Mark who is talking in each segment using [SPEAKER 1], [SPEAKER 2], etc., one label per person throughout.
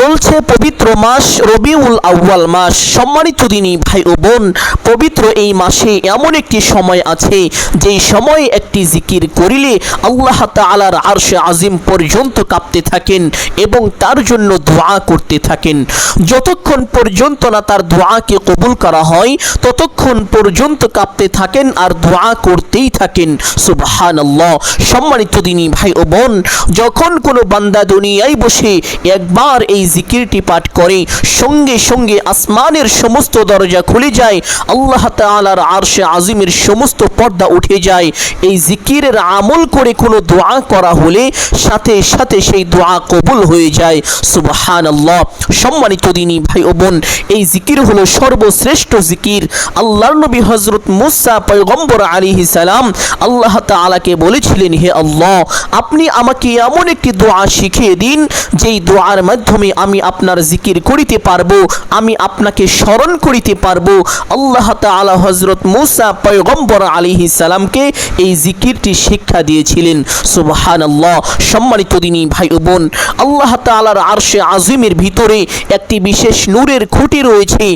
[SPEAKER 1] চলছে পবিত্র মাস রবিউল আউয়াল মাস। সম্মানিত দিনী ভাই ও বোন, পবিত্র এই মাসে এমন একটি সময় আছে, যেই সময় একটি জিকির করিলে আল্লাহ তাআলার আরশে আজিম পর্যন্ত কাঁপতে থাকেন এবং তার জন্য দোয়া করতে থাকেন। যতক্ষণ পর্যন্ত না তার দোয়াকে কবুল করা হয়, ততক্ষণ পর্যন্ত কাঁপতে থাকেন আর দোয়া করতেই থাকেন। সুবহানাল্লাহ। সম্মানিত দিনী ভাই ও বোন, যখন কোনো বান্দা দুনিয়ায় বসে একবার এই জিকিরটি পাঠ করে, সঙ্গে সঙ্গে আসমানের সমস্ত দরজা খুলে যায়, আল্লাহ তাআলার আরশে আজিমের সমস্ত পর্দা উঠে যায়। এই জিকিরের আমল করে কোনো দোয়া করা হলে সাথে সাথে সেই দোয়া কবুল হয়ে যায়। সুবাহান আল্লাহ সম্মানিত দিনী ভাই ও বোন, এই জিকির হলো সর্বশ্রেষ্ঠ জিকির। আল্লাহর নবী হজরত মুসা পয়গম্বর আলাইহিস সালাম আল্লাহ তাআলাকে বলেছিলেন, হে আল্লাহ, আপনি আমাকে এমন একটি দোয়া শিখিয়ে দিন, যেই দোয়ার মাধ্যমে আমি আপনার জিকির করিতে পারব, আমি আপনাকে স্মরণ করিতে পারব। আল্লাহ তাআলা হজরত মুসা পয়গম্বর আলাইহিস সালামকে এই জিকিরটি শিক্ষা দিয়েছিলেন। সুবহানাল্লাহ, সম্মানিত দিনী ভাই বোন, আল্লাহ তাআলার আরশে আজিমের ভিতরে একটি বিশেষ নূরের খুঁটি রয়েছে।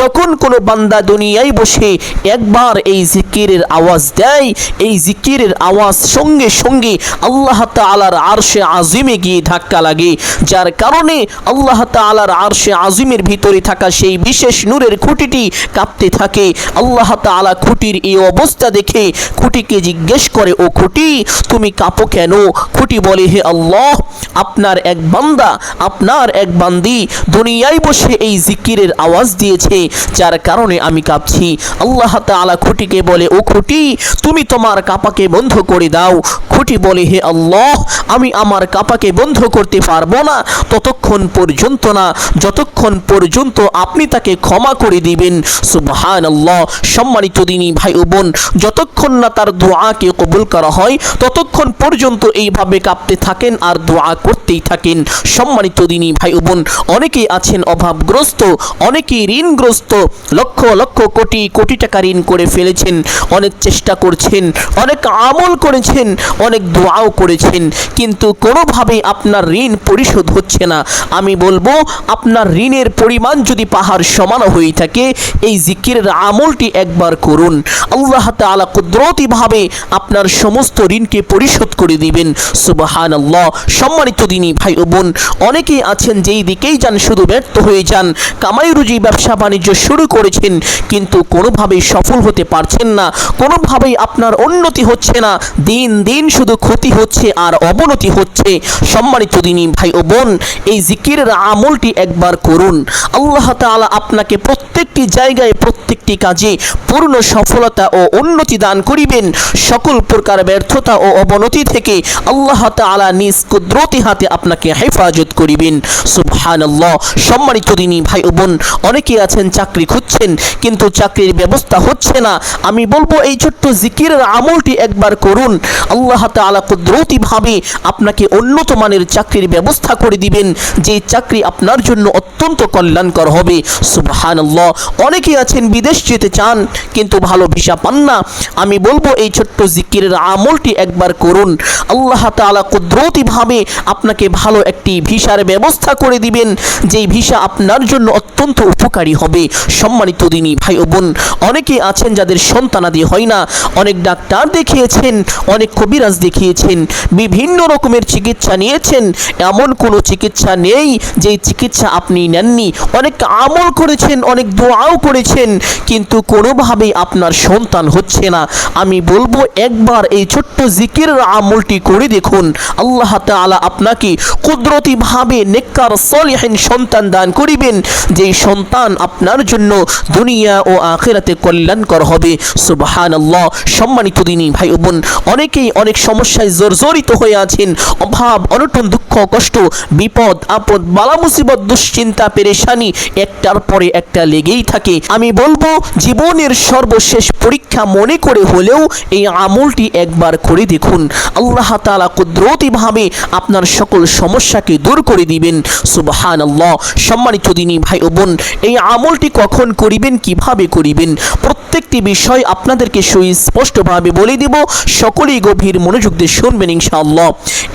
[SPEAKER 1] যখন কোনো বান্দা দুনিয়ায় বসে একবার এই জিকিরের আওয়াজ দেয়, এই জিকিরের আওয়াজ সঙ্গে সঙ্গে আল্লাহ তাআলার আরশে আজিমে গিয়ে ধাক্কা লাগে। যার কারণে আল্লাহ তাআলার আরশে আজিমের ভিতরে থাকা সেই বিশেষ নূরের খুঁটিটি কাঁপতে থাকে। আল্লাহ তাআলা খুঁটির এই অবস্থা দেখে খুঁটিকে জিজ্ঞেস করে, ও খুঁটি, তুমি কাঁপো কেন? খুঁটি বলে, হে আল্লাহ, আপনার এক বান্দা, আপনার এক বান্দি দুনিয়ায় বসে এই জিকিরের আওয়াজ দিয়েছে, যার কারণে আমি কাঁপছি। আল্লাহ তাআলা খুঁটিকে বলে, ও খুঁটি, তুমি তোমার কাপাকে বন্ধ করে দাও। খুঁটি বলে, হে আল্লাহ, আমি আমার কাপাকে বন্ধ করতে পারব না। ততক্ষণ পর্যন্ত না, যতক্ষণ পর্যন্ত আপনি তাকে ক্ষমা করে দিবেন সুবহান আল্লাহ সম্মানিত দিনী ভাই ও বোন, যতক্ষণ না তার দোয়াকে কবুল করা হয়, ততক্ষণ পর্যন্ত এইভাবে কাঁপতে থাকেন আর দোয়া করতেই থাকেন। সম্মানিত দিনী ভাই বোন, অনেকেই আছেন অভাবগ্রস্ত, অনেকেই ঋণগ্রস্ত, লক্ষ লক্ষ কোটি কোটি টাকা ঋণ করে ফেলেছেন, অনেক চেষ্টা করছেন, অনেক আমল করেছেন, অনেক দোয়াও করেছেন, কিন্তু কোনোভাবেই আপনার ঋণ পরিশোধ হচ্ছে না। আমি বলব, আপনার ঋণের পরিমাণ যদি পাহাড় সমান হয়ে থাকে, এই জিকিরের আমলটি একবার করুন। আল্লাহ তাআলা কুদরতিভাবে আপনার সমস্ত ঋণকে পরিশোধ করে দিবেন। সুবাহান আল্লাহ সম্মানিত দিনী ভাই ও বোন, অনেকেই আছেন যেই দিকেই যান, শুধু ব্যর্থ হয়ে যান। কামাই রুজি ব্যবসা বাণিজ্য শুরু করেছেন, কিন্তু কোনোভাবেই সফল হতে পারছেন না। কোনোভাবেই আপনার উন্নতি হচ্ছে না। দিন দিন শুধু ক্ষতি হচ্ছে আর অবনতি হচ্ছে। সম্মানিত দিনী ভাই ও বোন, এই জিকিরের আমলটি একবার করুন। আল্লাহ তাআলা আপনাকে প্রত্যেকটি জায়গায়, প্রত্যেকটি কাজে পূর্ণ সফলতা ও উন্নতি দান করিবেন। সকল প্রকার ব্যর্থতা ও অবনতি থেকে আল্লাহ তাআলা নিজ কুদরতি হাতে আপনাকে হেফাজত করিবেন। সুবহানাল্লাহ। সম্মানিত দিনী ভাই ও বোন, অনেকে আছেন, চাকরি খুঁজছেন, কিন্তু চাকরির ব্যবস্থা হচ্ছে না। আমি বলব, এই ছোট্ট জিকিরের আমলটি একবার করুন। আল্লাহ তাআলা কুদরতিভাবে আপনাকে উন্নত মানের চাকরির ব্যবস্থা করে দিবেন, যে চাকরি আপনার জন্য অত্যন্ত কল্যাণকর হবে। সুবহানাল্লাহ। অনেকে আছেন, বিদেশ যেতে চান, কিন্তু ভালো ভিসা পান না। আমি বলব, এই ছোট্ট জিকিরের আমলটি একবার করুন। আল্লাহ তাআলা কুদরতিভাবে আপনাকে ভালো একটি ভিসার ব্যবস্থা করে দিবেন, যেই ভিসা আপনার জন্য অত্যন্ত উপকারী হবে। সম্মানিত দিনী ভাই ও বোন, অনেকে আছেন যাদের সন্তানাদি হয় না। অনেক ডাক্তার দেখিয়েছেন, অনেক কবিরাজ দেখিয়েছেন, বিভিন্ন রকমের চিকিৎসা নিয়েছেন। এমন কোনো চিকিৎসা নেই যেই চিকিৎসা আপনি নেননি। অনেক আমল করেছেন, অনেক দোয়াও করেছেন, কিন্তু কোনোভাবেই আপনার সন্তান হচ্ছে না। আমি বলব একবার এই ছোট্ট জিকিরের আমলটি করে দেখুন। আল্লাহ তাআলা আপনাকে কুদরতিভাবে নেককার সলিহিন সন্তান দান করিবেন, যেই সন্তান আপনার জন্য দুনিয়া ও আখেরাতে কল্যাণকর হবে। সুবহানাল্লাহ, সম্মানিত দিনী ভাই বোন, অনেকেই অনেক সমস্যায় জর্জরিত হয়ে আছেন। অভাব, অনটন, দুঃখ, কষ্ট, বিপদ, আপদ, বালা মুসিবত, দুশ্চিন্তা, পেরেশানি একটার পরে একটা লেগেই থাকে। আমি বলব জীবনের সর্বশেষ পরীক্ষা মনে করে হলেও এই আমলটি একবার করে দেখুন। আল্লাহ তাআলা কুদরতিভাবে আপনার সকল সমস্যাকে দূর করে দিবেন। সুবহানাল্লাহ। সম্মানিত দিনী ভাই ও বোন, এই আমলটি কখন করিবেন, কীভাবে করিবেন, প্রত্যেকটি বিষয় আপনাদেরকে সুস্পষ্টভাবে বলে দিব। সকলেই গভীর মনোযোগ দিয়ে শুনবেন ইনশাআল্লাহ।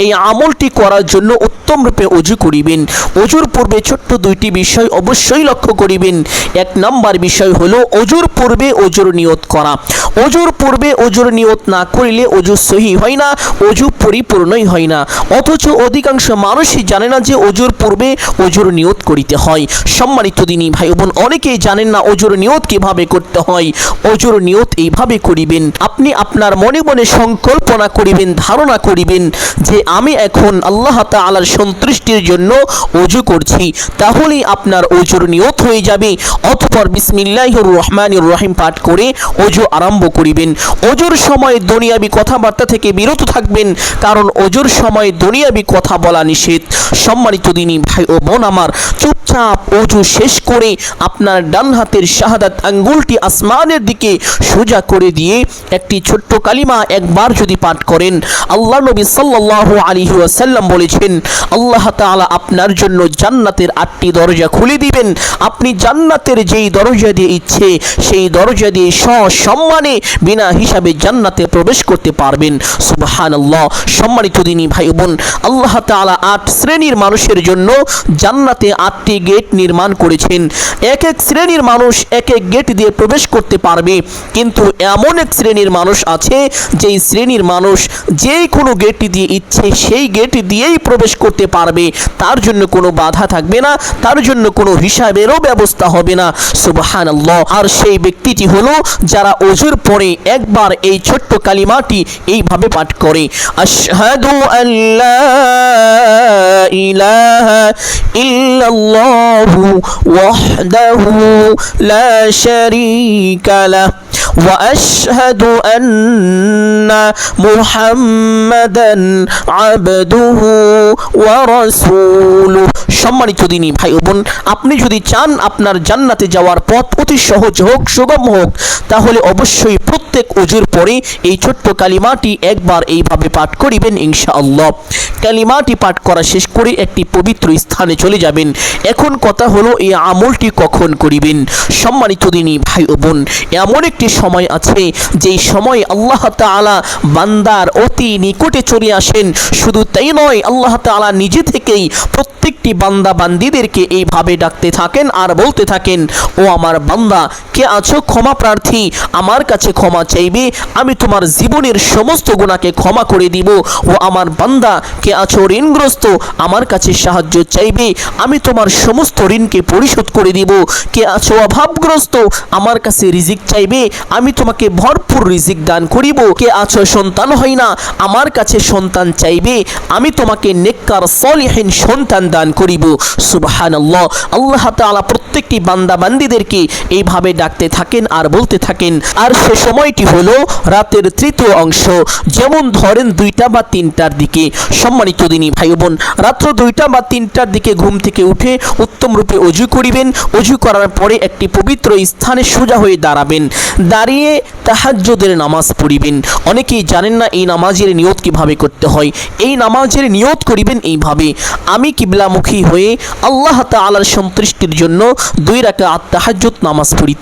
[SPEAKER 1] এই আমলটি করার জন্য উত্তম রূপে অজু করিবেন। অজুর পূর্বে ছোট্ট দুইটি বিষয় অবশ্যই লক্ষ্য করিবেন। এক নাম্বার বিষয় হলো অজুর পূর্বে অজুর নিয়ত করা। অজুর পূর্বে অজুর নিয়ত না করিলে অজু সহি হয় না, অজু পরিপূর্ণই হয় না। অথচ অধিকাংশ মানুষই জানে না যে অজুর পূর্বে অজুর নিয়ত করিতে হয়। সম্মানিত দিনই ভাই বোন অনেকেই জানেন না অজুর নিয়ত কীভাবে করতে হয়। অজুর নিয়ত এইভাবে করিবেন, আপনি আপনার মনে মনে সংকল্পনা করিবেন, ধারণা করিবেন যে আমি এখন আল্লাহ তাআলার সন্তুষ্টির জন্য অজু করছি। তাহলেই আপনার অজুর নিয়ত হয়ে যাবে। অতঃপর বিসমিল্লাহির রহমানির রহিম পাঠ করে অজু আরম্ভ করিবেন। অজুর সময় দুনিয়াবি কথাবার্তা থেকে বিরত থাকবেন, কারণ অজুর সময় দুনিয়াবি কথা বলা নিষেধ। সম্মানিত দিনী ভাই ও বোন আমার, চুপচাপ অজু শেষ করে আপনার ডান হাতের শাহাদাত আঙ্গুলটি আসমানের দিকে সোজা করে দিয়ে একটি ছোট্ট কালিমা একবার যদি পাঠ করেন। আল্লাহ নবী সাল্লাল্লাহু আলাইহি ওয়াসাল্লাম বলেছেন, আল্লাহ তাআলা আপনার জন্য জান্নাতের আটটি দরজা খুলে দিবেন। আপনি জান্নাতের যেই দরজা দিয়ে ইচ্ছে, সেই দরজা দিয়ে সসম্মানে বিনা হিসাবে জান্নাতে প্রবেশ করতে পারবেন। সুবহানাল্লাহ। সম্মানিত দিনী ভাই বোন, আল্লাহ তাআলা আট শ্রেণির মানুষের জন্য জান্নাতে আটটি গেট নির্মাণ করেছেন। এক এক শ্রেণির মানুষ এক এক গেট দিয়ে প্রবেশ করতে পারবে। কিন্তু এমন এক শ্রেণির মানুষ আছে, যেই শ্রেণির মানুষ যেই কোনো গেট দিয়ে ইচ্ছে সেই গেট দিয়েই প্রবেশ করতে পারবে। তার জন্য কোনো বাধা থাকবে না, তার জন্য কোনো হিসাবেরও ব্যবস্থা হবে না। সুবহানাল্লাহ। আর সেই ব্যক্তিটি হলো যারা অজুর পরে একবার এই ছোট্ট কালিমাটি এইভাবে পাঠ করে। আশহাদু আল্লা ইলাহা ইল্লাল্লাহু ওয়াহদাহু লা শারীকা লাহ। واشهد ان محمدا عبده ورسوله সম্মানিত দিনী ভাই ও বোন আপনি যদি চান আপনার জান্নাতে যাওয়ার পথ অতি সহজ হোক সুগম হোক তাহলে অবশ্যই প্রত্যেক অজুর পরে এই ছোট্ট কালিমাটি একবার এইভাবে পাঠ করিবেন ইনশাআল্লাহ কালিমাটি পাঠ করা শেষ করে একটি পবিত্র স্থানে চলে যাবেন এখন কথা হলো এই আমলটি কখন করিবেন সম্মানিত দিনী ভাই ও বোন এমন একটি সময় আছে, যেই সময় আল্লাহ তাআলা বান্দার অতি নিকটে চলে আসেন, শুধু তাই নয়, আল্লাহ তাআলা নিজে থেকেই প্রত্যেকটি বান্দা বান্দিদেরকে এইভাবে ডাকতে থাকেন আর বলতে থাকেন, ও আমার বান্দা, কে আছো? ক্ষমা প্রার্থী, আমার কাছে ক্ষমা চাইবে, আমি তোমার জীবনের সমস্ত গুণাকে ক্ষমা করে দিব। ও আমার বান্দা, কে আছো? ঋণগ্রস্ত, আমার কাছে সাহায্য চাইবে, আমি তোমার সমস্ত ঋণকে পরিশোধ করে দিব। কে আছো? অভাবগ্রস্ত, আমার কাছে রিজিক চাইবে আমি তোমাকে ভরপুর রিজিক দান করিব। কে আছো সন্তান হয় না, আমার কাছে সন্তান চাইবে। আমি তোমাকে নেককার, সলিহীন সন্তান দান করিব। সুবহানাল্লাহ। আল্লাহ তাআলা প্রত্যেকটি বান্দা বান্দিদেরকে এইভাবে ডাকতে থাকেন আর বলতে থাকেন। আর সে সময়টি হলো রাতের তৃতীয় অংশ। যেমন ধরেন দুইটা বা তিনটার দিকে। সম্মানিত দিনী ভাই বোন রাত্র দুইটা বা তিনটার দিকে ঘুম থেকে উঠে উত্তম রূপে অজু করিবেন। অজু করার পরে একটি পবিত্র স্থানে সোজা হয়ে দাঁড়াবেন। দাঁড়িয়ে তাহাজ্জুদের নামাজ পড়িবেন। অনেকেই জানেন না এই নামাজের নিয়ত কীভাবে করতে হয়। এই নামাজের নিয়ত করিবেন এইভাবে, আমি কিবলামুখী হয়ে আল্লাহ তাআলার সন্তুষ্টির জন্য দুই রাকাত তাহাজ্জুদ নামাজ পড়ি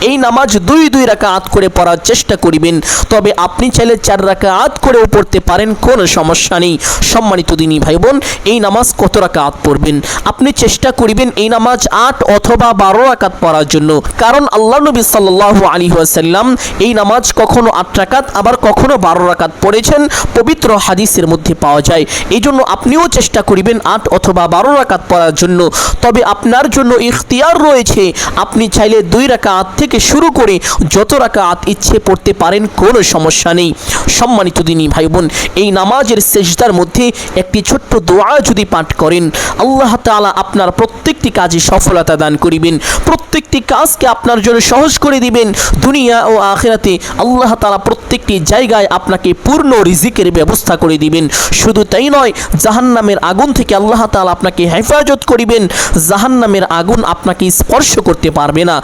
[SPEAKER 1] এই নামাজ দুই দুই রাকাত করে পড়ার চেষ্টা করিবেন। তবে আপনি চাইলে চার রাকাত করেও পড়তে পারেন, কোনো সমস্যা নেই। সম্মানিত দিনী ভাই বোন এই নামাজ কত রাকাত পড়বেন? আপনি চেষ্টা করিবেন এই নামাজ আট অথবা বারো রাকাত পড়ার জন্য। কারণ আল্লাহ নবী সাল্লাল্লাহু আলাইহি ওয়াসাল্লাম এই নামাজ কখনো আট রাকাত, আবার কখনো বারো রাকাত পড়েছেন। পবিত্র হাদিসের মধ্যে পাওয়া যায়। এই জন্য আপনিও চেষ্টা করিবেন আট অথবা বারো রাকাত পড়ার জন্য। তবে আপনার জন্য ইখতিয়ার রয়েছে। আপনি চাইলে দুই রাকাত থেকে শুরু করে যত রাকাত ইচ্ছে পড়তে পারেন, কোনো সমস্যা নেই। সম্মানিত দিনী ভাই বোন এই নামাজের সেজদার মধ্যে একটি ছোট্ট দোয়া যদি পাঠ করেন, আল্লাহ তাআলা আপনার প্রত্যেকটি কাজে সফলতা দান করিবেন। প্রত্যেকটি কাজকে আপনার জন্য সহজ করে দিবেন। দুনিয়া ও আখেরাতে আল্লাহ তাআলা প্রত্যেকটি জায়গায় আপনাকে পূর্ণ রিজিকের ব্যবস্থা করে দিবেন। শুধু তাই নয়, জাহান্নামের আগুন থেকে আল্লাহ তাআলা আপনাকে হেফাজত করিবেন। জাহান্নামের আগুন আপনাকে স্পর্শ করতে পারবে না।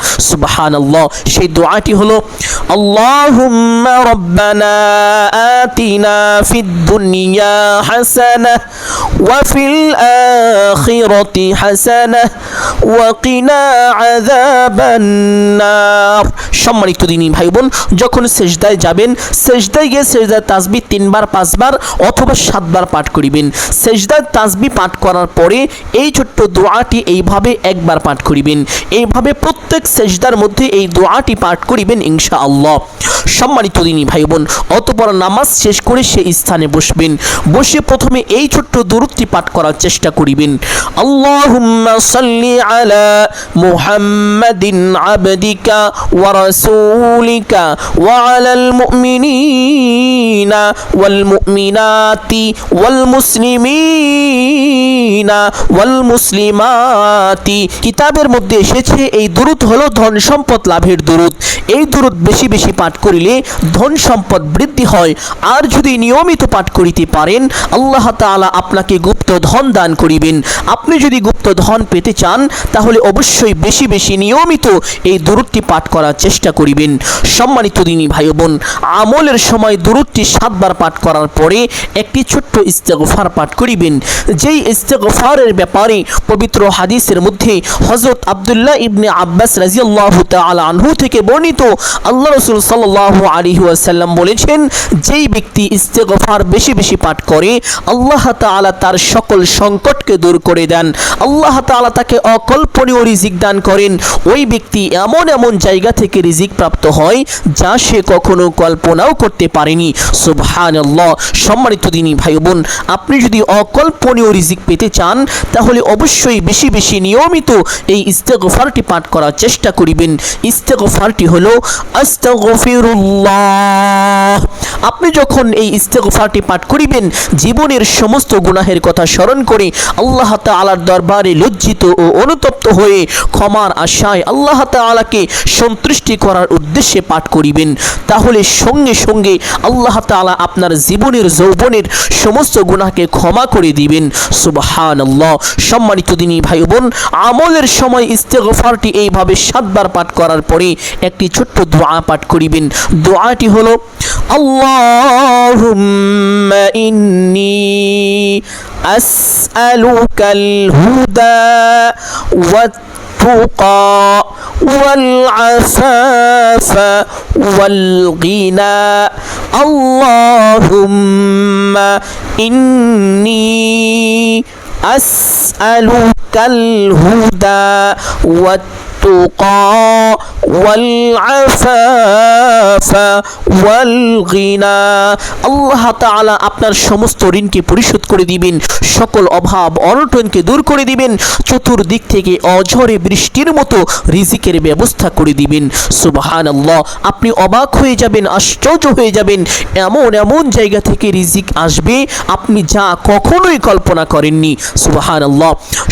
[SPEAKER 1] আল্লাহ সেই দোয়াটি হলো, আল্লাহুম্মা রব্বানা আতিনা ফিদ দুনিয়া হাসানা ওয়া ফিল আখিরাতি হাসানা ওয়া কিনা সম্মানিত দিনী ভাই বোন যখন সেজদায় যাবেন, সেজদায় গিয়ে সেজদায় তাসবি তিনবার, পাঁচবার অথবা সাতবার পাঠ করিবেন। সেজদার তাসবি পাঠ করার পরে এই ছোট্ট দোয়াটি এইভাবে একবার পাঠ করিবেন। এইভাবে প্রত্যেক সেজদার মধ্যে এই দোয়াটি পাঠ করিবেন ইনশা আল্লাহ সম্মানিত দিনী ভাই বোন অতপর নামাজ শেষ করে সে স্থানে বসবেন। বসে প্রথমে এই ছোট্ট দূরত্বটি পাঠ করার চেষ্টা করিবেন। আল্লাহুম্মা সাল্লি আলা মুহাম্মাদিন আবদিকা ওয়া রাসূলিকা ওয়া আলাল মুমিনিনা ওয়াল মুমিনাতি ওয়াল মুসলিমিনা ওয়াল মুসলিমাতি। কিতাবের মধ্যে এসেছে, এই দুরুদ হলো ধন সম্পদ লাভের দুরুদ এই দুরুদ বেশি বেশি পাঠ করিলে ধন সম্পদ বৃদ্ধি হয়। আর যদি নিয়মিত পাঠ করিতে পারেন, আল্লাহ তাআলা আপনাকে গুপ্ত ধন দান করিবেন। আপনি যদি গুপ্ত ধন পেতে চান, তাহলে অবশ্যই বেশি বেশি নিয়মিত এই দুরুদটি পাঠ করার চেষ্টা করিবেন। সম্মানিত দিনী ভাই বোন আমলের সময় দুরুদটি সাতবার পাঠ করার পরে একটি ছোট্ট ইস্তেগফার পাঠ করিবেন। যেই ইস্তেগফারের ব্যাপারে পবিত্র হাদিসের মধ্যে হজরত আবদুল্লাহ ইবনে আব্বাস রাজিয়াল্লাহু তাআলা আনহু থেকে বর্ণিত আল্লাহ রসুল সাল্লাল্লাহু আলাইহি ওয়াসাল্লাম বলেছেন, যেই ব্যক্তি ইস্তেগফার বেশি বেশি পাঠ করে, আল্লাহ তাআলা তার সকল সংকটকে দূর করে দেন। আল্লাহ তাআলা তাকে অকল্পনীয় রিজিক দান করেন। ওই ব্যক্তি এমন এমন জায়গা থেকে রিজিক প্রাপ্ত হয়, যা সে কখনো কল্পনাও করতে পারেনি। সুবহানাল্লাহ। সম্মানিত দিনী ভাই বোন আপনি যদি অকল্পনীয় রিজিক পেতে চান, তাহলে অবশ্যই বেশি বেশি নিয়মিত এই ইস্তেগফারটি পাঠ করার চেষ্টা করিবেন। ইস্তেগফারটি হলো আস্তাগফিরুল্লাহ। আপনি যখন এই ইস্তেগফারটি পাঠ করিবেন, জীবনের সমস্ত গুনাহের কথা স্মরণ করে আল্লাহ তাআলার দরবারে লজ্জিত ও অনুতপ্ত হয়ে ক্ষমার আশায় আল্লাহ তাআলাকে সন্তুষ্টি করার উদ্দেশ্যে পাঠ করিবেন। তাহলে সঙ্গে সঙ্গে আল্লাহ তাআলা আপনার জীবনের যৌবনের সমস্ত গুনাহকে ক্ষমা করে দিবেন। সুবহানাল্লাহ। সম্মানিত দিনী ভাই বোন আমলের সময় ইস্তেগফারটি এইভাবে সাতবার পাঠ করার পরে একটি ছোট্ট দোয়া পাঠ করিবেন দোয়াটি হলো আল্লাহুম্মা ইন্নী আসআলুকাল হুদা والتقى والعفاف والغنى اللهم إني أسألك الهدى والتقى والعفاف والغنى আল্লাহ তাআলা আপনার সমস্ত ঋণকে পরিশোধ করে দিবেন সকল অভাব অনটনকে দূর করে দিবেন চতুর্দিক থেকে অঝরে বৃষ্টির মতো রিজিকের ব্যবস্থা করে দিবেন সুবহানাল্লাহ আপনি অবাক হয়ে যাবেন আশ্চর্য হয়ে যাবেন এমন এমন জায়গা থেকে রিজিক আসবে আপনি যা কখনোই কল্পনা করেননি সুবহানাল্লাহ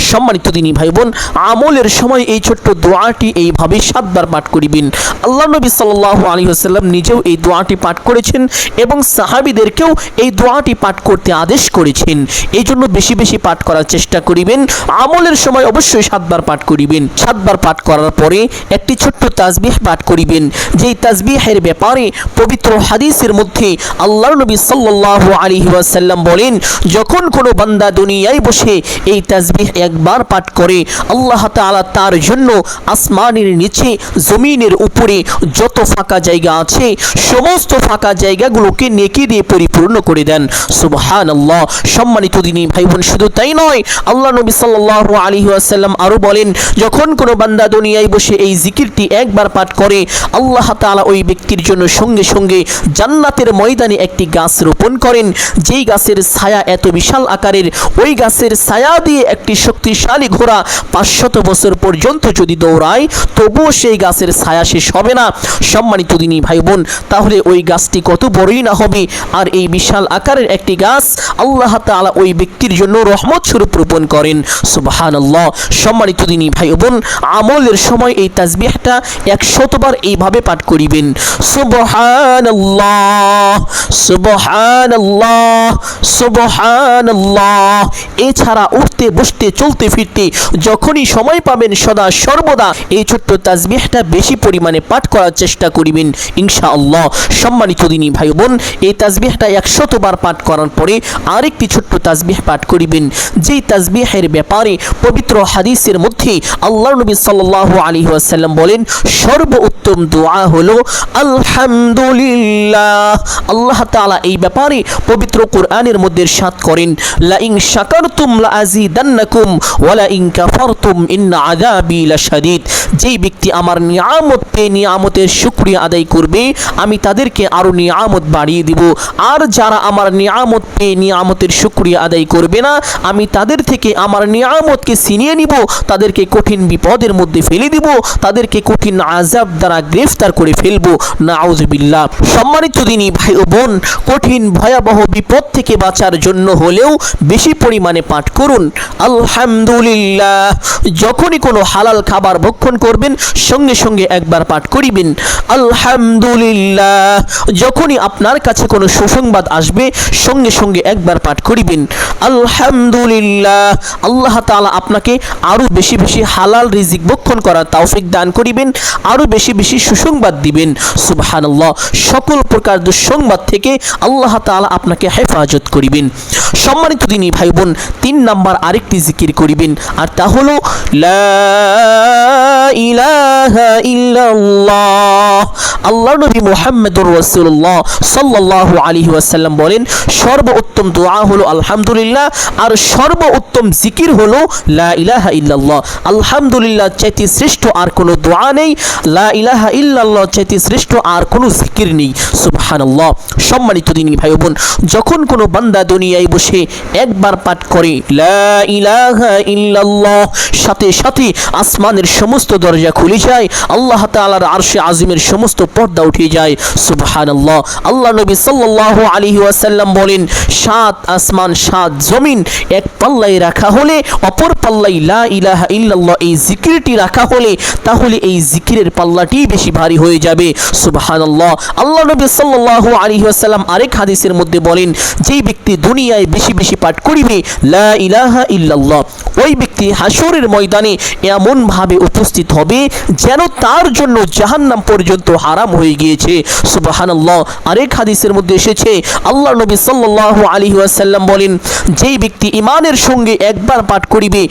[SPEAKER 1] সম্মানিত দিনী ভাই বোন আমলের সময় এই ছোট্ট দোয়াটি এইভাবে সাতবার পাঠ করিবেন। আল্লাহ নবী সাল্লাল্লাহু আলাইহি ওয়াসাল্লাম নিজেও এই দোয়াটি পাঠ করেছেন এবং সাহাবীদেরকেও এই দোয়াটি পাঠ করতে আদেশ করেছেন। এই জন্য বেশি বেশি পাঠ করার চেষ্টা করিবেন। আমলের সময় অবশ্যই সাতবার পাঠ করিবেন। সাতবার পাঠ করার পরে একটি ছোট্ট তাজবিহ পাঠ করিবেন। যেই তাজবিহের ব্যাপারে পবিত্র হাদিসের মধ্যে আল্লাহ নবী সাল্লাল্লাহু আলাইহি ওয়াসাল্লাম বলেন, যখন কোনো বান্দা দুনিয়ায় বসে এই তাজবিহ একবার পাঠ করে, আল্লাহ তাআলা তার জন্য আসমানের নিচে, জমিনের উপরে যত ফাঁকা জায়গা আছে, সমস্ত ফাঁকা জায়গাগুলোকে নেকি দিয়ে পরিপূর্ণ করে দেন। সুবহানাল্লাহ। সম্মানিত দিনী ভাই বোন শুধু তাই নয়, আল্লাহ নবী সাল্লাল্লাহু আলাইহি ওয়াসাল্লাম আরও বলেন, যখন কোনো বান্দা দুনিয়ায় বসে এই জিকিরটি একবার পাঠ করে, আল্লাহ তাআলা ওই ব্যক্তির জন্য সঙ্গে সঙ্গে জান্নাতের ময়দানে একটি গাছ রোপণ করেন। যেই গাছের ছায়া এত বিশাল আকারের, ওই গাছের ছায়া দিয়ে একটি শক্তিশালী ঘোড়া পাঁচশত বছর পর্যন্ত যদি দৌড়ায় তবুও সেই গাছের ছায়া শেষ হবে না। সম্মানিত দিনী ভাই বোন তাহলে ওই গাছটি কত বড়ই না হবে? আর এই বিশাল আকারের একটি গাছ, আল্লাহ তাআলা ওই ব্যক্তির জন্য রহমত স্বরূপ রোপণ করেন। সুবহানাল্লাহ। সম্মানিত দিনী ভাই বোন আমলের সময় এই তাসবিহটা একশতবার এইভাবে পাঠ করিবেন। সুবহানাল্লাহ সুবহানাল্লাহ সুবহানাল্লাহ। এছাড়া উঠতে, বসতে, চলতে, ফিরতে, যখনই সময় পাবেন, সদা সর্বদা এই ছোট্ট তাজবিহটা বেশি পরিমাণে পাঠ করার চেষ্টা করিবেন, ইনশাআল্লাহ। সম্মানিত দিনী ভাই বোন এই তাজবিহটা একশতবার পাঠ করার পরে আরেকটি ছোট্ট তাজবিহ পাঠ করিবেন। যেই তাজবিহের ব্যাপারে পবিত্র হাদিসের মধ্যে আল্লাহ নবী সাল্লাল্লাহু আলী ওয়াসাল্লাম বলেন সর্বোত্তম দোয়া হলো, আলহামদুলিল্লাহ। আল্লাহ তাআলা এই ব্যাপারে পবিত্র কোরআনের মধ্যে ইরশাদ করেন লা ইন শাকারতুম লা আযীদান্নাকুম ওয়া লা ইন কাফারতুম ইন্না আযাবি লাশাদীদ। যেই ব্যক্তি আমার নিয়ামত পেয়ে নিয়ামতের শুকরিয়া আদায় করবে, আমি তাদেরকে আরও নিয়ামত বাড়িয়ে দিব। আর যারা আমার নিয়ামত পেয়ে নিয়ামতের শুকরিয়া আদায় করবে না, আমি তাদের থেকে আমার নিয়ামতকে ছিনিয়ে নিব, তাদেরকে কঠিন বিপদের মধ্যে ফেলে দিব, তাদেরকে কঠিন আজাব দ্বারা গ্রেফতার করে ফেলব। নাউজবিল্লাহ। সম্মানিত দিনী ভাই ও বোন, কঠিন, ভয়াবহ বিপদ থেকে বাঁচার জন্য হলেও বেশি পরিমাণে পাঠ করুন। আলহামদুলিল্লাহ। যখনই কোনো হালাল খাবার ভক্ষণ করবেন, সঙ্গে সঙ্গে একবার পাঠ করিবেন। আলহামদুলিল্লাহ। যখনই আপনার কাছে কোনো সুসংবাদ আসবে, সঙ্গে সঙ্গে একবার পাঠ করিবেন। আলহামদুলিল্লাহ। আল্লাহ তাআলা আপনাকে আরও বেশি বেশি হালাল রিজিক ভক্ষণ করার তৌফিক দান করিবেন আরও বেশি বেশি সুসংবাদ দিবেন। সুবহানাল্লাহ। সকল প্রকার দুঃসংবাদ থেকে আল্লাহ তাআলা আপনাকে হেফাজত করিবেন। সম্মানিত দিনী ভাই বোন তিন নাম্বার আরেকটি জিকির করিবেন, আর তা হলো, লা ইলাহা ইল্লাল্লাহ। আল্লাহ নবী দোয়া হলো আলহামদুলিল্লাহ, আর সর্বোত্তম জিকির হলো লা ইলাহা ইল্লাল্লাহ। আলহামদুলিল্লাহ চাইতে শ্রেষ্ঠ আর কোনো দোয়া নেই, লা ইলাহা ইল্লাল্লাহ চাইতে শ্রেষ্ঠ আর কোনো জিকির নেই। সুবহানাল্লাহ। সম্মানিত দিনী ভাই বোন, যখন কোনো বান্দা দুনিয়ায় বসে একবার পাঠ করে, লা ইলাহা ইল্লাল্লাহ, সাথে সাথে আসমানের সমস্ত দরজা খুলে যায়, আল্লাহ তাআলার আরশে আজিমের সমস্ত পর্দা উঠে যায়। সুবহানাল্লাহ। আল্লাহ আল্লাহ নবী সাল্লাল্লাহু আলাইহি ওয়াসাল্লাম বলেন, সাত আসমান, সাত জমিন, এক পাল্লায় রাখা হলে, অপর পাল্লায় লা ইলাহা ইল্লাল্লাহ এই জিকিরটি রাখা হলে, তাহলে এই জিকিরের পাল্লাটি বেশি ভারী হয়ে যাবে। সুবহানাল্লাহ। আল্লাহ আল্লাহ নবী সাল্লাল্লাহু আলাইহি ওয়াসাল্লাম আরেক হাদিসের মধ্যে বলেন, যেই ব্যক্তি দুনিয়ায় বেশি বেশি পাঠ করিবে, লা ইলাহা ইল্লাল্লাহ, ওই ব্যক্তি হাসরের ময়দানে এমন ভাবে উপস্থিত হবে যেন তার জন্য জাহান্নাম পর্যন্ত হারাম হয়ে গিয়েছে। সুবহানাল্লাহ। আরেক হাদিসের মধ্যে এসেছে, আল্লাহ নবী সাল্লাল্লাহু আলাইহি ওয়াসাল্লাম বলেন, যেই ব্যক্তি ইমানের সঙ্গে একবার পাঠ করিবে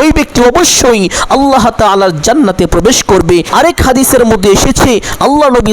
[SPEAKER 1] ওই ব্যক্তি অবশ্যই আল্লাহ জান্নাতে প্রবেশ করবে। আরেক হাদিসের মধ্যে এসেছে, আল্লাহ নবী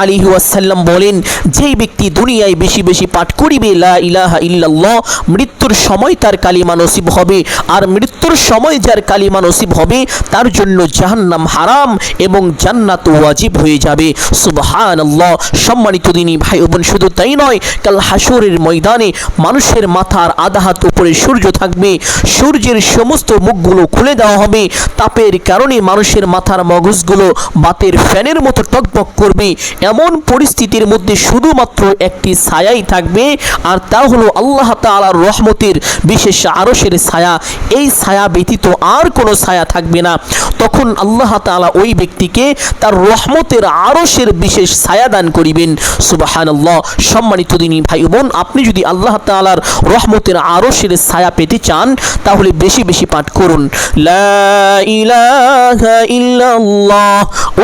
[SPEAKER 1] আলাইহি ওয়াসাল্লাম বলেন, যেই ব্যক্তি দুনিয়ায় বেশি বেশি পাঠ করিবে, লা ইলাহা ইল্লাল্লাহ, মৃত্যুর সময় তার কালিমা নসিব হবে, আর মৃত্যুর সময় যার কালিমা নসিব হবে, তার জন্য জাহান্নাম হারাম এবং জান্নাত ওয়াজিব হয়ে যাবে। সুবহান সুবহানাল্লাহ। সম্মানিত দিনী ভাই বোন, শুধু তাই নয়, কাল হাসরের ময়দানে মানুষের মাথার আধা হাত উপরে সূর্য থাকবে, সূর্যের সমস্ত মুখগুলো খুলে দেওয়া হবে। তাপের কারণে মানুষের মাথার মগজগুলো বাতের ফ্যানের মতো টকবক করবে। এমন পরিস্থিতির মধ্যে শুধুমাত্র একটি ছায়াই থাকবে, আর তা হলো আল্লাহ তাআলার রহমতের বিশেষ আরশের ছায়া। এই ছায়া ব্যতীত আর কোনো ছায়া থাকবে না। তখন আল্লাহ তাআলা ওই ব্যক্তিকে তার রহমতের আরসের বিশেষ ছায়া দান করিবেন। সুবহানাল্লাহ। সম্মানিত দিনী ভাই বোন, আপনি যদি আল্লাহ তাআলার রহমতের আরসের ছায়া পেতে চান, তাহলে বেশি বেশি পাঠ করুন।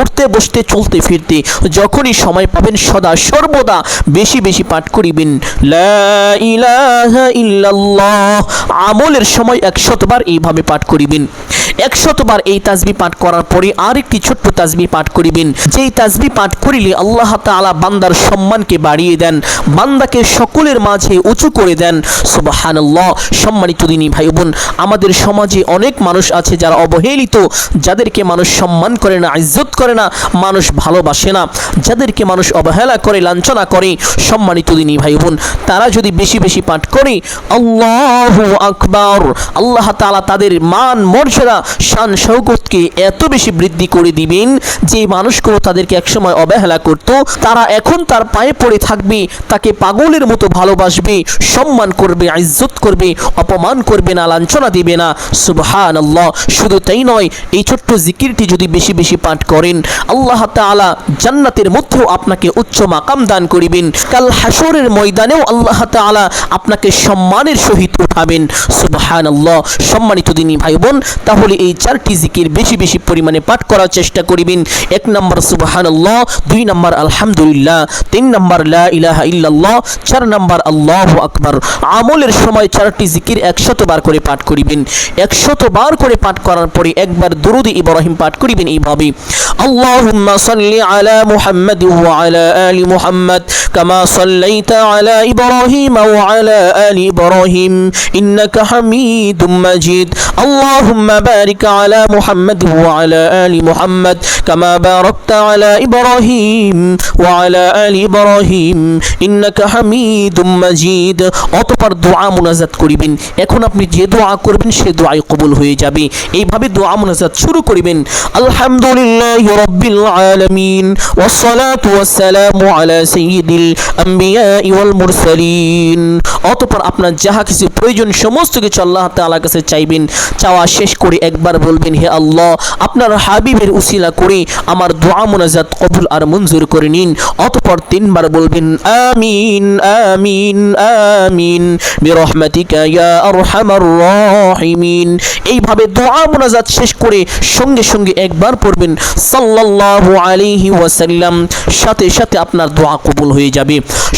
[SPEAKER 1] উঠতে, বসতে, চলতে, ফিরতে, যখনই সময় পাবেন, সদা সর্বদা বেশি বেশি পাঠ করিবেন। আমলের সময় একশতবার এইভাবে পাঠ করিবেন। একশতবার এই তাজবি পাঠ করার পরে আরেকটি ছোট্ট তাজবি পাঠ করিবেন। যেই তাজবি পাঠ করিলে আল্লাহ তাআলা বান্দার সম্মানকে বাড়িয়ে দেন, বান্দাকে সকলের মাঝে উঁচু করে দেন। সুবহানাল্লাহ, সম্মানিত দিনী ভাই বোন আমাদের সমাজে অনেক মানুষ আছে যারা অবহেলিত, যাদেরকে মানুষ সম্মান করে না, ইজ্জত করে না, মানুষ ভালোবাসে না, যাদেরকে মানুষ অবহেলা করে, লাঞ্ছনা করে। সম্মানিত দিনী ভাই বোন তারা যদি বেশি বেশি পাঠ করে, আল্লাহু আকবার, আল্লাহ তাআলা তাদের মান মর্যাদা শান শৌকতকে এত বেশি বৃদ্ধি করে দিবেন যে মানুষগুলো তাদেরকে একসময় অবহেলা করত, তারা এখন তার পায়ে পড়ে থাকবে, তাকে পাগলের মতো ভালোবাসবে, সম্মান করবে, ইজ্জত করবে, অপমান করবে না, লাঞ্ছনা দিবে না। সুবহান আল্লাহ শুধু তাই নয়, এই ছোট্ট জিকিরটি যদি বেশি বেশি পাঠ করেন, আল্লাহ তাআলা জান্নাতের মধ্যেও আপনাকে উচ্চ মাকাম দান করিবেন। কাল হাসরের ময়দানেও আল্লাহ তাআলা আপনাকে সম্মানের সহিত উঠাবেন। সুবহান আল্লাহ সম্মানিত দিনী ভাই বোন তাহলে এই চারটি জিকির বেশি বেশি পরিমাণে পাঠ করার চেষ্টা করিবেন এক নম্বর সুবহান আল্লাহ দুই নম্বর আলহামদুলিল্লাহ তিন নম্বর লা ইলাহা ইল্লাল্লাহ চার নম্বর আল্লাহ আকবার আমলের সময় চারটি জিকির একশত বার করে পাঠ করিবেন একশত বার করে পাঠ করার পরে একবার দুরুদ ইব্রাহিম পাঠ করিবেন এইভাবে اللهم صل على محمد وعلى آل محمد كما صليت على إبراهيم وعلى آل إبراهيم إنك حميد مجيد اللهم بارك على محمد وعلى آل محمد كما باركت على إبراهيم وعلى آل إبراهيم إنك حميد مجيد অতপর দোয়া মোনাজাত করিবেন এখন আপনি যে দোয়া করবেন সে দোয়াই কবুল হয়ে যাবে এইভাবে দোয়া মোনাজাত শুরু করিবেন আলহামদুলিল্লাহ রব্বিল আলামিন ওয়াসসালাতু ওয়াসসালামু আলা সাইয়্যিদিল আম্বিয়া ওয়াল মুরসালিন অতপর আপনার যাহা কিছু প্রয়োজন সমস্ত কিছু আল্লাহ তাআলার কাছে চাইবেন চাওয়া শেষ করে একবার বলবেন, হে আল্লাহ, আপনার হাবিবের উসিলা করে আমার দোয়া মোনাজাত কবুল আর মঞ্জুর করে নিন। অতপর তিনবার বলবেন, আমিন আমিন আমিন, বিরহমাতিকা ইয়া আরহামার রাহিমিন। এইভাবে দোয়া মোনাজাত শেষ করে সঙ্গে সঙ্গে একবার পড়বেন, সাল্লাল্লাহু আলাইহি ওয়াসাল্লাম। সাথে সাথে আপনার দোয়া কবুল হয়ে যাবে।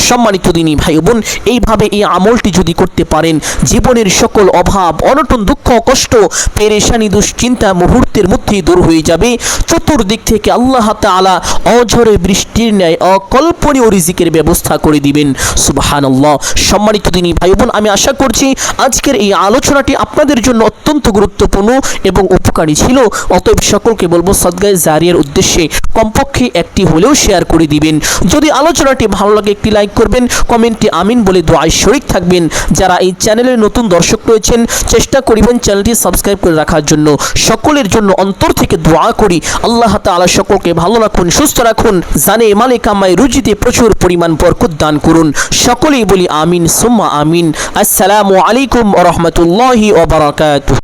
[SPEAKER 1] সম্মানিত দিনী ভাই বোন এইভাবে এই আমলটি যদি করতে পারেন, জীবনের সকল অভাব, অনটন দুঃখ, কষ্ট, পেরেশানি দুশ্চিন্তা মুহূর্তের মধ্যেই দূর হয়ে যাবে। চতুর্দিক থেকে আল্লাহ তাআলা অঝরে বৃষ্টির ন্যায় অকল্পনীয় রিজিকের ব্যবস্থা করে দিবেন। সুবহানাল্লাহ। সম্মানিত দিনী ভাই বোন আমি আশা করছি আজকের এই আলোচনাটি আপনাদের জন্য অত্যন্ত গুরুত্বপূর্ণ এবং উপকারী ছিল। অতএব সকলকে বলব, সদগায় জারিয়ার উদ্দেশ্যে কমপক্ষে একটি হলেও শেয়ার করে দিবেন। যদি আলোচনাটি ভালো লাগে, একটি লাইক করবেন, কমেন্টে আমিন বলে দোয়ায় শরিক থাকবেন। যারা এই চ্যানেলের নতুন দর্শক রয়েছেন, চেষ্টা করিবেন চ্যানেলটি সাবস্ক্রাইব করে রাখার জন্য, সকলের জন্য অন্তর থেকে দোয়া করি। আল্লাহ তালা সকলকে ভালো রাখুন, সুস্থ রাখুন, জানে মালিক আমায় রুজিতে প্রচুর পরিমাণ বরকত দান করুন। সকলেই বলি আমিন, সুম্মা আমিন। আসসালামু আলাইকুম রহমতুল্লাহি ওবরাকাত